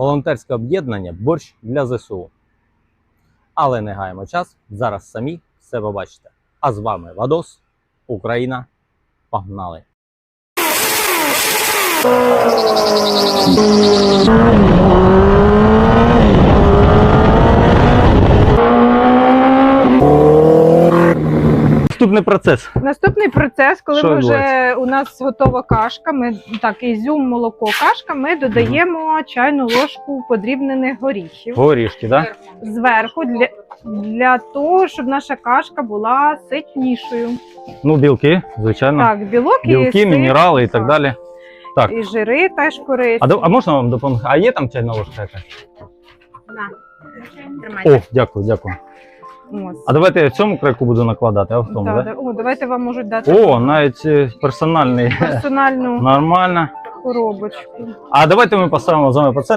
волонтерське об'єднання Борщ для ЗСУ. Але не гаємо час, зараз самі все побачите. А з вами Вадос, Україна. Погнали! Наступний процес. Наступний процес, коли Що ми вже у нас готова кашка, ми так ізюм, молоко, кашка. Ми додаємо чайну ложку подрібнених горіхів Горішки, так? Да? зверху для, для того, щоб наша кашка була ситнішою. Ну, білки, звичайно. Так, білок і білки, сир, мінерали і так далі. Так. І жири теж корисні. А, а можна вам допомогти? А є там чайна ложка якась? На, тримайте. О, дякую, дякую. Ось. А давайте я в цьому крайку буду накладати, а в тому, Да, да? О, давайте вам можуть дати О, навіть е, персональний. персональну Нормально. коробочку. А давайте ми поставимо з вами по це.